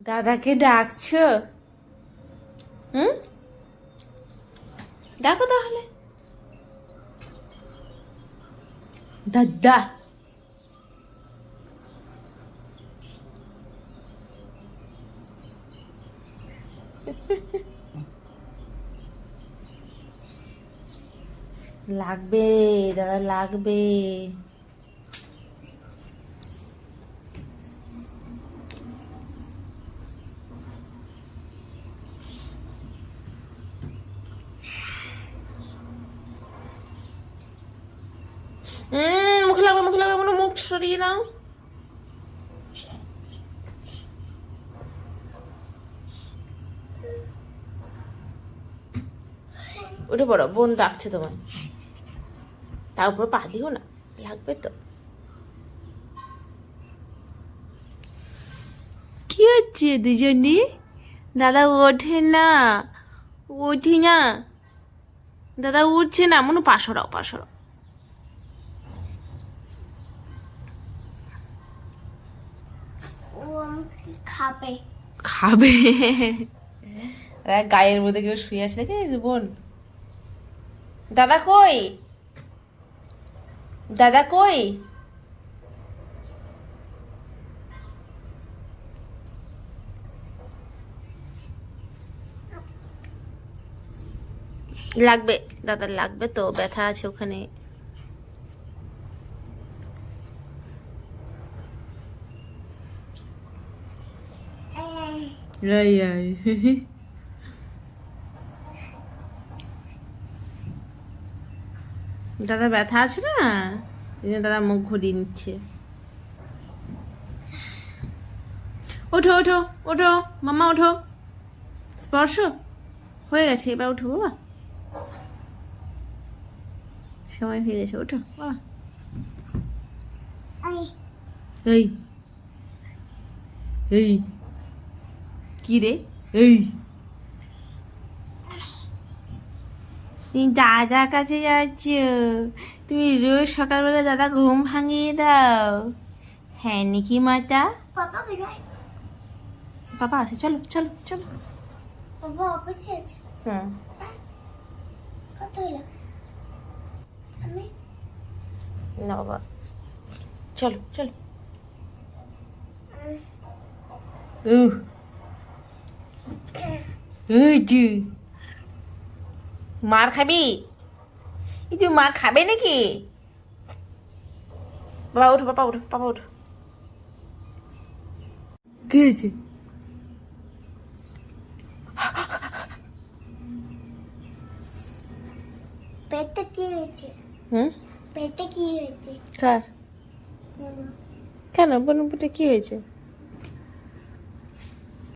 দাদাকে ডাকছো? হুম? ডাকো তাহলে। দাদা। লাগবে দাদা লাগবে। মুখে লাগবে মুখে লাগবে মনে মুখ সরিয়ে নাও। উঠে পড়ো, বোন ডাকছে তোমায়। তার উপর পা দিও না, লাগবে তো। কি হচ্ছে দুজনই দাদা ওঠে না, উঠি না। দাদা উঠছে না, মনে পাশরাও পাশরাও খাবে। খাবে। গায়ের মধ্যে কেউ শুয়ে আছে দেখেছিস বোন? দাদা কই? দাদা কই? লাগবে দাদার লাগবে তো ব্যথা আছে ওখানে। Ai, ai. দাদা ব্যথা আছে না? এই জন্য দাদা মুখ ঘুরিয়ে নিচ্ছে। ওঠো ওঠো ওঠো মামা ওঠো। স্পর্শ? হয়ে গেছে এবার ওঠো বাবা। সময় হয়ে গেছে ওঠো বাবা। এই। এই। কি রে এই তুমি দাদার কাছে যাচ্ছ? তুমি রোজ সকালবেলা দাদা ঘুম ভাঙিয়ে দাও। হ্যাঁ নাকি মাতা? কোথায়? বাবা আছে চলো চলো চলো। বাবা অফিসে আছে। হুম কত হলো? আমি না বাবা। চলো চলো। উহ। মার খাবি? তুই মার খাবে নাকি? বাবা ওঠো বাবা ওঠো বাবা ওঠো কি হয়েছে? পেটে কি হয়েছে? হুম? পেটে কি হয়েছে? কার কেন? বোন পেটে কি হয়েছে?